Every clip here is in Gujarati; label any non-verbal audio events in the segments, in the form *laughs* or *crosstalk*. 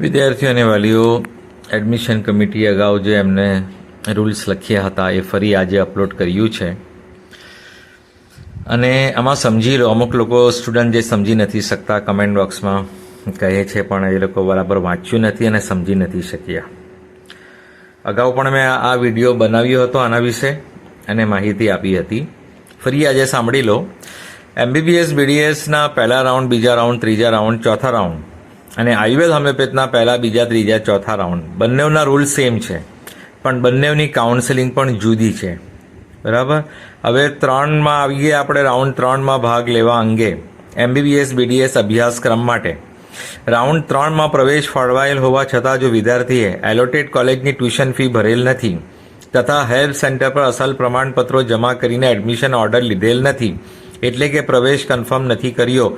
વિદ્યાર્થીઓ વાલીઓ એડમિશન કમિટી અગાઉ જે એમને રૂલ્સ લખ્યા હતા એ ફરી આજે અપલોડ કર્યું છે. અને આમાં સમજી લો, અમુક લોકો સ્ટુડન્ટ જે સમજી નથી શકતા કમેન્ટ બોક્સમાં કહે છે, પણ એ લોકો બરાબર વાંચ્યું નથી અને સમજી નથી શક્યા. અગાઉ પણ મેં આ વીડિયો બનાવ્યો હતો આના વિશે, અને માહિતી આપી હતી. ફરી આજે સાંભળી લો. એમબીબીએસ બીડીએસના પહેલા રાઉન્ડ બીજા રાઉન્ડ ત્રીજા રાઉન્ડ ચોથા રાઉન્ડ અને આયુર્વેદ હોમિયોપેથના પહેલાં, બીજા, ત્રીજા, ચોથા રાઉન્ડ બંનેના રૂલ સેમ છે. પણ બંનેની કાઉન્સેલિંગ પણ જુદી છે. બરાબર? હવે ત્રણમાં આવીએ આપણે રાઉન્ડ ત્રણમાં ભાગ લેવા અંગે. એમબીબીએસ બીડીએસ અભ્યાસક્રમ માટે. રાઉન્ડ ત્રણમાં પ્રવેશ ફળવાયેલ હોવા છતાં જો વિદ્યાર્થીએ એલોટેડ કોલેજની ટ્યુશન ફી ભરેલ નથી તથા હેલ્થ સેન્ટર પર અસલ પ્રમાણપત્રો જમા કરીને એડમિશન ઓર્ડર લીધેલ નથી એટલે કે પ્રવેશ કન્ફર્મ નથી કર્યો,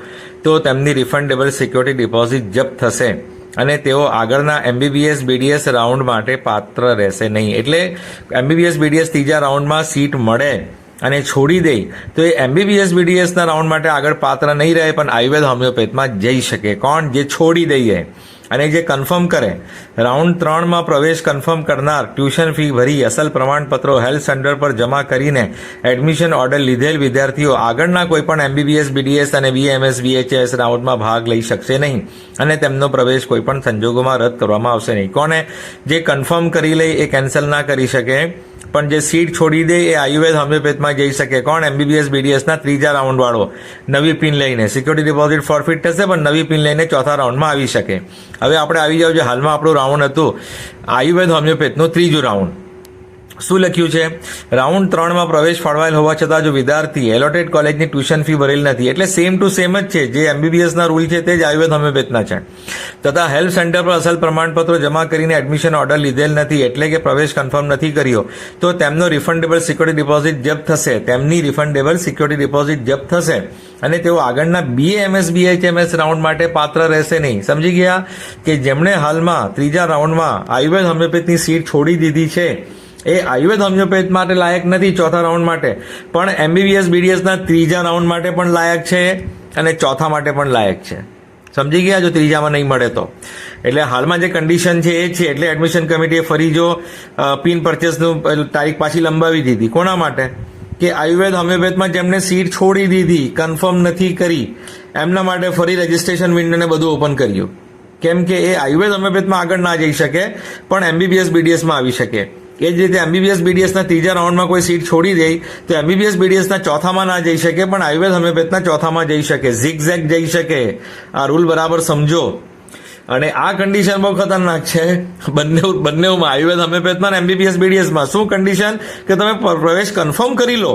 તો તેમની રિફંડેબલ સિક્યોરિટી ડિપોઝિટ જપ્ત થશે અને તેઓ આગળના એમબીબીએસ બીડીએસ રાઉન્ડ માટે પાત્ર રહેશે નહીં. એટલે એમબીબીએસ બીડીએસ ત્રીજા રાઉન્ડમાં સીટ મળે અને છોડી દે, તો એ એમબીબીએસ બીડીએસના રાઉન્ડ માટે આગળ પાત્ર નહીં રહે, પણ આયુર્વેદ હોમિયોપેથમાં જઈ શકે. કોણ? જે છોડી દઈએ. અને જે કન્ફર્મ કરે રાઉન્ડ ત્રણમાં પ્રવેશ કન્ફર્મ કરનાર ટ્યુશન ફી ભરી, અસલ પ્રમાણપત્રો હેલ્થ સેન્ટર પર જમા કરીને એડમિશન ઓર્ડર લીધેલ વિદ્યાર્થીઓ આગળના કોઈપણ એમબીબીએસ બીડીએસ અને બીએમએસ બીએચએસ રાઉન્ડમાં ભાગ લઈ શકશે નહીં અને તેમનો પ્રવેશ કોઈપણ સંજોગોમાં રદ કરવામાં આવશે નહીં. કોને જે કન્ફર્મ કરી લે એ કેન્સલ ના કરી શકે. પણ જે સીટ છોડી દે એ આયુર્વેદ હોમિયોપેથમાં જઈ શકે. કોણ? એમબીબીએસ બીડીએસના ત્રીજા રાઉન્ડવાળો નવી પિન લઈને. સિક્યોરિટી ડિપોઝિટ ફોરફિટ થશે, પણ નવી પિન લઈને ચોથા રાઉન્ડમાં આવી શકે. હવે આપણે આવી જાવ જે હાલમાં આપણું રાઉન્ડ હતું. આયુર્વેદ હોમિયોપેથનું ત્રીજું રાઉન્ડ શું લખ્યું છે? રાઉન્ડ ત્રણમાં પ્રવેશ ફળવાયેલ હોવા છતાં જો વિદ્યાર્થી એલોટેડ કોલેજની ટ્યુશન ફી ભરેલ નથી, એટલે સેમ ટુ સેમ જ છે. જે એમબીબીએસના રૂલ છે તે જ આયુર્વેદ હોમિયોપેથના છે. તથા હેલ્થ સેન્ટર પર અસલ પ્રમાણપત્રો જમા કરીને એડમિશન ઓર્ડર લીધેલ નથી, એટલે કે પ્રવેશ કન્ફર્મ નથી કર્યો, તો તેમનો રિફંડેબલ સિક્યોરિટી ડિપોઝિટ જપ્ત થશે. તેમની રિફંડેબલ સિક્યોરિટી ડિપોઝિટ જપ્ત થશે. અને તેઓ આગળના બીએએમએસ બીએચએમએસ રાઉન્ડ માટે પાત્ર રહેશે નહીં. સમજી ગયા કે જેમણે હાલમાં ત્રીજા રાઉન્ડમાં આયુર્વેદ હોમિયોપેથની સીટ છોડી દીધી છે એ આયુર્વેદ હોમિયોપેથ માટે લાયક નથી ચોથા રાઉન્ડ માટે. પણ એમબીબીએસ બીડીએસના ત્રીજા રાઉન્ડ માટે પણ લાયક છે અને ચોથા માટે પણ લાયક છે. સમજી ગયા? જો ત્રીજામાં નહીં મળે તો. એટલે હાલમાં જે કન્ડિશન છે એ છે. એટલે એડમિશન કમિટીએ ફરી જો પિન પરચેસનું તારીખ પાછી લંબાવી દીધી. કોના માટે? કે આયુર્વેદ હોમિયોપેથમાં જેમને સીટ છોડી દીધી કન્ફર્મ નથી કરી, એમના માટે ફરી રજિસ્ટ્રેશન વિન્ડોને બધું ઓપન કર્યું. કેમ કે એ આયુર્વેદ હોમિયોપેથમાં આગળ ના જઈ શકે, પણ એમબીબીએસ બીડીએસમાં આવી શકે. એ જ રીતે એમબીબીએસ બીડીએસના ત્રીજા રાઉન્ડમાં કોઈ સીટ છોડી દે, તો એમબીબીએસ બીડીએસના ચોથામાં ના જઈ શકે, પણ આયુર્વેદ હોમિયોપેથના ચોથામાં જઈ શકે. ઝીગ ઝેક જઈ શકે. આ રૂલ બરાબર સમજો. અને આ કન્ડિશન બહુ ખતરનાક છે. બંને બંનેમાં આયુર્વેદ હોમિયોપેથમાં એમબીબીએસ બીડીએસમાં શું કન્ડિશન કે તમે પ્રવેશ કન્ફર્મ કરી લો.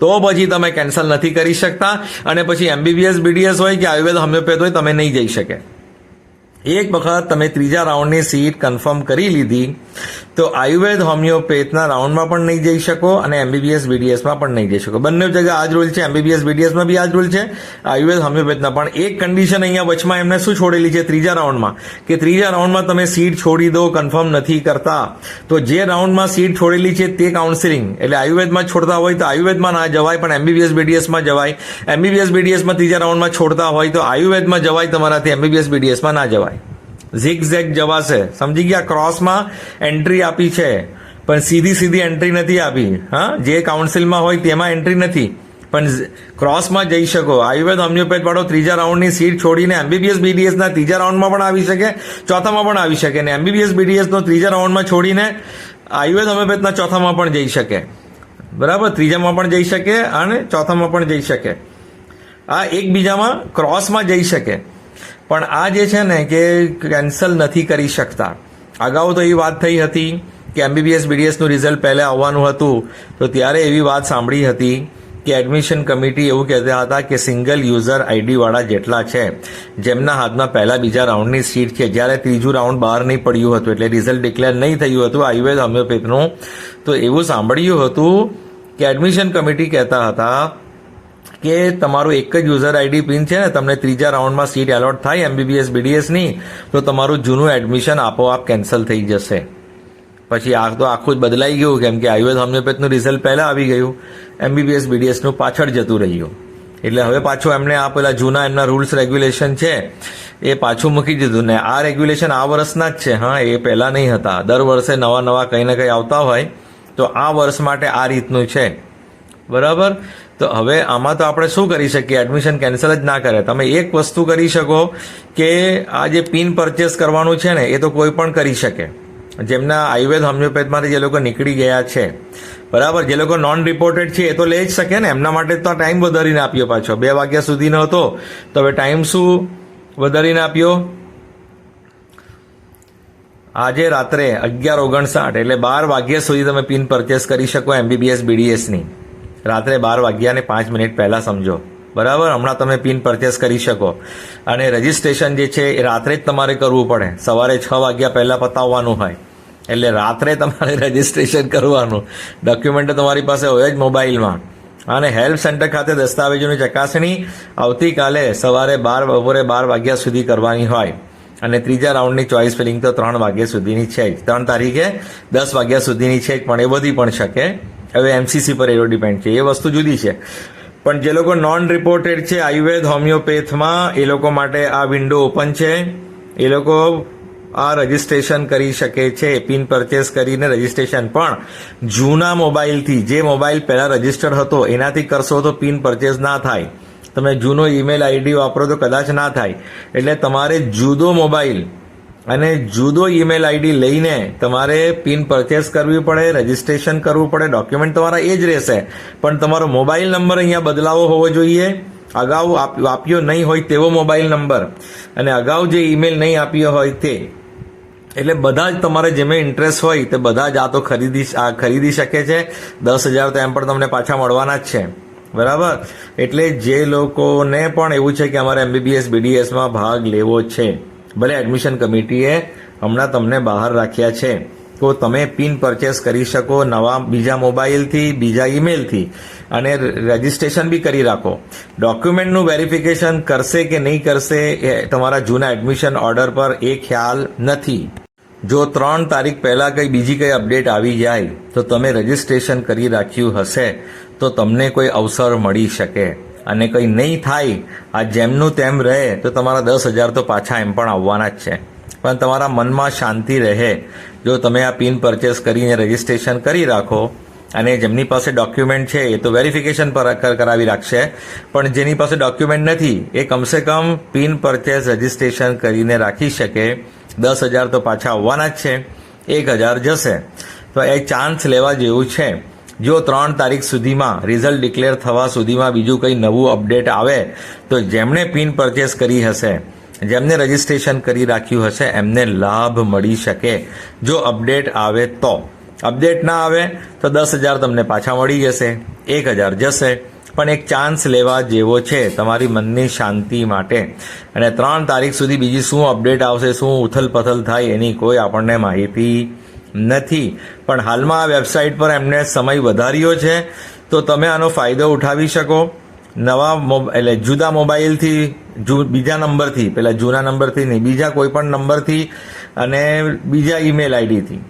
તો પછી તમે કેન્સલ નથી કરી શકતા. અને પછી એમબીબીએસ બીડીએસ હોય કે આયુર્વેદ હોમિયોપેથ હોય, તમે નહીં જઈ શકે. એક વખત તમે ત્રીજા રાઉન્ડની સીટ કન્ફર્મ કરી લીધી, તો આયુર્વેદ હોમિયોપેથના રાઉન્ડમાં પણ નહીં જઈ શકો અને એમબીબીએસ બીડીએસમાં પણ નહીં જઈ શકો. બંને જગ્યા આ જ રૂલ છે, એમબીબીએસ બીડીએસમાં બી આ જ રૂલ છે, આયુર્વેદ હોમિયોપેથના પણ એક કન્ડિશન અહીંયા વચમાં એમને શું છોડેલી છે ત્રીજા રાઉન્ડમાં? કે ત્રીજા રાઉન્ડમાં તમે સીટ છોડી દો, કન્ફર્મ નથી કરતા, તો જે રાઉન્ડમાં સીટ છોડેલી છે તે કાઉન્સિલિંગ એટલે આયુર્વેદમાં છોડતા હોય તો આયુર્વેદમાં ના જવાય, પણ એમબીબીએસ બીડીએસમાં જવાય. એમબીબીએસ બીડીએસમાં ત્રીજા રાઉન્ડમાં છોડતા હોય તો આયુર્વેદમાં જવાય, તમારાથી એમબીબીએસ બીડીએસમાં ના જવાય. ઝીગ ઝેગ જવાશે. સમજી ગયા? ક્રોસમાં એન્ટ્રી આપી છે. પણ સીધી સીધી એન્ટ્રી નથી આપી. હા? જે કાઉન્સિલમાં હોય તેમાં એન્ટ્રી નથી. પણ ક્રોસમાં જઈ શકો. આયુર્વેદ હોમિયોપેથ વાળો ત્રીજા રાઉન્ડની સીટ છોડીને એમબીબીએસ બીડીએસના ત્રીજા રાઉન્ડમાં પણ આવી શકે. ચોથામાં પણ આવી શકે. ને એમબીબીએસ બીડીએસનો ત્રીજા રાઉન્ડમાં છોડીને આયુર્વેદ હોમિયોપેથના ચોથામાં પણ જઈ શકે. બરાબર? ત્રીજામાં પણ જઈ શકે અને ચોથામાં પણ જઈ શકે. આ એકબીજામાં ક્રોસમાં જઈ શકે. પણ આ જે છે ને કે કેન્સલ નથી કરી શકતા. અગાઉ તો એવી વાત થઈ હતી કે એમબીબીએસ બીડીએસનું રિઝલ્ટ પહેલાં આવવાનું હતું. તો ત્યારે એવી વાત સાંભળી હતી કે એડમિશન કમિટી એવું કહેતા હતા કે સિંગલ યુઝર આઈડીવાળા જેટલા છે, જેમના હાથમાં પહેલા બીજા રાઉન્ડની સીટ છે. જ્યારે ત્રીજું રાઉન્ડ બહાર નહીં પડ્યું હતું, એટલે રિઝલ્ટ ડિક્લેર નહીં થયું હતું આયુર્વેદ હોમિયોપેથનું તો એવું સાંભળ્યું હતું કે એડમિશન કમિટી કહેતા હતા કે તમારું એક જ યુઝર આઈડી પિન છે ને, તમને ત્રીજા રાઉન્ડમાં સીટ એલોટ થાય એમબીબીએસ બીડીએસની તો તમારું જૂનું એડમિશન આપોઆપ કેન્સલ થઈ જશે. પછી આ તો આખું જ બદલાઈ ગયું, કેમ કે આયુર્વેદ હોમિયોપેથનું રિઝલ્ટ પહેલાં આવી ગયું એમબીબીએસ બીડીએસનું પાછળ જતું રહ્યું. એટલે હવે પાછું એમણે આ પેલા જૂના એમના રૂલ્સ રેગ્યુલેશન છે, એ પાછું મૂકી દીધું. ને આ રેગ્યુલેશન આ વર્ષના જ છે, હા, એ પહેલાં નહીં હતા. દર વર્ષે નવા નવા કંઈ ને કંઈ આવતા હોય, તો આ વર્ષ માટે આ રીતનું છે. બરાબર? તો હવે આમાં તો આપણે શું કરી શકીએ? એડમિશન કેન્સલ જ ના કરે. તમે એક વસ્તુ કરી શકો કે આ જે પિન પરચેસ કરવાનું છે ને, એ તો કોઈ પણ કરી શકે. જેમના આયુર્વેદ હોમિયોપેથમાંથી જે લોકો નીકળી ગયા છે. બરાબર? જે લોકો નોન રિપોર્ટેડ છે, એ તો લઈ જ શકે ને. એમના માટે તો આ ટાઈમ વધારીને આપ્યો પાછો. બે વાગ્યા સુધીનો હતો, તો હવે ટાઈમ શું વધારીને આપ્યો? આજે રાત્રે અગિયાર ઓગણસાઠ, એટલે બાર વાગ્યા સુધી તમે પિન પરચેસ કરી શકો એમબીબીએસ બીડીએસની રાત્રે બાર વાગ્યાને પાંચ મિનિટ પહેલાં સમજો. બરાબર? હમણાં તમે પિન પરચેસ કરી શકો. અને રજિસ્ટ્રેશન જે છે, એ રાત્રે જ તમારે કરવું પડે. સવારે છ વાગ્યા પહેલાં પતાવવાનું હોય. એટલે રાત્રે તમારે *laughs* રજિસ્ટ્રેશન કરવાનું. ડોક્યુમેન્ટ તમારી પાસે હોય જ મોબાઈલમાં. અને હેલ્પ સેન્ટર ખાતે દસ્તાવેજોની ચકાસણી આવતીકાલે સવારે બાર, બપોરે બાર વાગ્યા સુધી કરવાની હોય. અને ત્રીજા રાઉન્ડની ચોઇસ ફિલિંગ તો ત્રણ વાગ્યા સુધીની છે જ. ત્રણ તારીખે દસ વાગ્યા સુધીની છે જ, પણ એ બધી પણ શકે. હવે એમસીસી પર એનો ડિપેન્ડ છે, એ વસ્તુ જુદી છે. પણ જે લોકો નોન રિપોર્ટેડ છે, આયુર્વેદ, હોમિયોપેથમાં, એ લોકો માટે આ વિન્ડો ઓપન છે. એ લોકો આ રજિસ્ટ્રેશન કરી શકે છે પિન પરચેસ કરીને રજિસ્ટ્રેશન પણ જૂના મોબાઈલથી, જે મોબાઈલ પહેલાં રજિસ્ટર્ડ હતો, એનાથી કરશો તો પિન પરચેસ ના થાય. તમે જૂનો ઈમેલ આઈડી વાપરો તો કદાચ ના થાય. એટલે તમારે જુદો મોબાઈલ અને જુદો ઈમેલ આઈડી લઈને તમારે પિન પરચેસ કરવી પડે, રજિસ્ટ્રેશન કરવું પડે, ડોક્યુમેન્ટ તમારા એ જ રહેશે. પણ તમારો મોબાઈલ નંબર અહીંયા બદલાવો હોવો જોઈએ. અગાઉ આપ્યો નહીં હોય તેવો મોબાઈલ નંબર. અને અગાઉ જે ઈમેલ નહીં આપ્યો હોય તે. એટલે બધા જ તમારે જેમે ઇન્ટરેસ્ટ હોય તે બધા જ આ તો ખરીદી આ ખરીદી શકે છે. દસ હજાર તો એમ પણ તમને પાછા મળવાના જ છે. બરાબર? એટલે જે લોકોને પણ એવું છે કે અમારે એમબીબીએસ, બીડીએસમાં ભાગ લેવો છે ભલે એડમિશન કમિટીએ હમણાં તમને બહાર રાખ્યા છે, તો તમે પિન પરચેસ કરી શકો નવા, બીજા મોબાઈલથી, બીજા ઈમેલથી. અને રજિસ્ટ્રેશન બી કરી રાખો. ડોક્યુમેન્ટનું વેરિફિકેશન કરશે કે નહીં કરશે એ તમારા જૂના એડમિશન ઓર્ડર પર એ ખ્યાલ નથી. જો ત્રણ તારીખ પહેલાં કંઈ બીજી કંઈ અપડેટ આવી જાય, તો તમે રજિસ્ટ્રેશન કરી રાખ્યું હશે, તો તમને કોઈ અવસર મળી શકે. અને કંઈ નહીં થાય, આ જેમનું તેમ રહે, તો તમારા દસ હજાર તો પાછા એમ પણ આવવાના જ છે. પણ તમારા મનમાં શાંતિ રહે. જો તમે આ પિન પરચેસ કરીને રજિસ્ટ્રેશન કરી રાખો, અને જેમની પાસે ડોક્યુમેન્ટ છે, એ તો વેરિફિકેશન પર કરાવી રાખશે. પણ જેની પાસે ડોક્યુમેન્ટ નથી, એ કમસે કમ પિન પરચેસ રજિસ્ટ્રેશન કરીને રાખી શકે. દસ હજાર તો પાછા આવવાના જ છે. એક હજાર જશે. તો એ ચાન્સ લેવા જેવું છે. જો ત્રણ તારીખ સુધીમાં રિઝલ્ટ ડિક્લેર થવા સુધીમાં બીજું કંઈ નવું અપડેટ આવે, તો જેમણે પિન પરચેસ કરી હશે, જેમને રજિસ્ટ્રેશન કરી રાખ્યું હશે, એમને લાભ મળી શકે. જો અપડેટ આવે તો. અપડેટ ના આવે, તો દસ હજાર તમને પાછા મળી જશે, એક હજાર જશે. પણ એક ચાન્સ લેવા જેવો છે તમારી મનની શાંતિ માટે. અને ત્રણ તારીખ સુધી બીજી શું અપડેટ આવશે, શું ઉથલ પથલ થાય એની કોઈ આપણને માહિતી નથી. પણ હાલમાં આ વેબસાઇટ પર એમને સમય વધાર્યો છે. તો તમે આનો ફાયદો ઉઠાવી શકો. નવા એટલે જુદા મોબાઈલથી જુ- બીજા નંબરથી, પેલા જૂના નંબરથી નહીં, બીજા કોઈ પણ નંબરથી અને બીજા ઈમેલ આઈડીથી.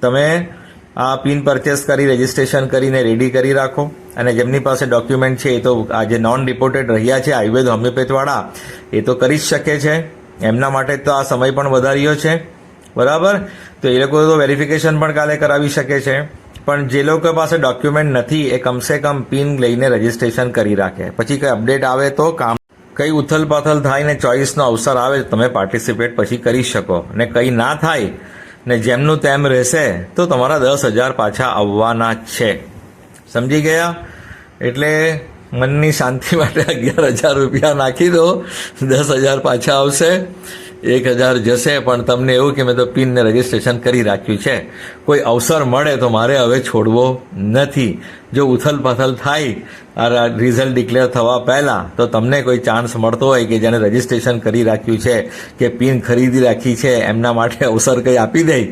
તમે આ પિન પરચેસ કરી, રજીસ્ટ્રેશન કરીને રેડી કરી રાખો. અને જેમની પાસે ડોક્યુમેન્ટ છે, એ તો આ જે નોન રિપોર્ટેડ રહ્યા છે, આયુર્વેદ હોમિયોપેથવાળા, એ તો કરી જ શકે છે. એમના માટે તો આ સમય પણ વધાર્યો છે. બરાબર? તો એ લોકો તો વેરિફિકેશન પણ કાલે કરાવી શકે છે. પણ જે લોકો પાસે ડોક્યુમેન્ટ નથી, એ કમસે કમ પિન લઈને રજિસ્ટ્રેશન કરી રાખે. પછી કંઈ અપડેટ આવે તો કામ કઈ ઉથલ પાથલ થાય ને ચોઈસનો અવસર આવે તમે પાર્ટિસિપેટ પછી કરી શકો. ને કંઈ ના થાય ને જેમનું તેમ રહેશે, તો તમારા દસ હજાર પાછા આવવાના છે. સમજી ગયા? એટલે મનની શાંતિ માટે અગિયાર હજાર રૂપિયા નાખી દો. દસ હજાર પાછા આવશે. એક હજાર જશે, પણ તમને એવું કે મેં તો પિનને રજીસ્ટ્રેશન કરી રાખ્યું છે. કોઈ અવસર મળે તો મારે હવે છોડવો નથી. જો ઉથલ પથલ થાય, આ રિઝલ્ટ ડિક્લેર થવા પહેલાં, તો તમને કોઈ ચાન્સ મળતો હોય કે જેને રજીસ્ટ્રેશન કરી રાખ્યું છે, કે પિન ખરીદી રાખી છે, એમના માટે અવસર કંઈ આપી દે,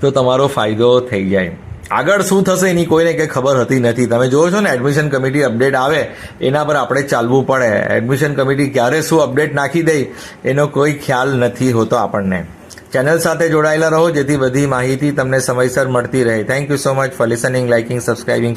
તો તમારો ફાયદો થઈ જાય. આગળ શું થશે એની કોઈને કંઈ ખબર હતી નથી. તમે જોવો છો ને એડમિશન કમિટી અપડેટ આવે, એના પર આપણે ચાલવું પડે. એડમિશન કમિટી ક્યારે શું અપડેટ નાખી દે, એનો કોઈ ખ્યાલ નથી હોતો આપણને. ચેનલ સાથે જોડાયેલા રહો, જેથી બધી માહિતી તમને સમયસર મળતી રહે. Thank you so much for listening liking subscribing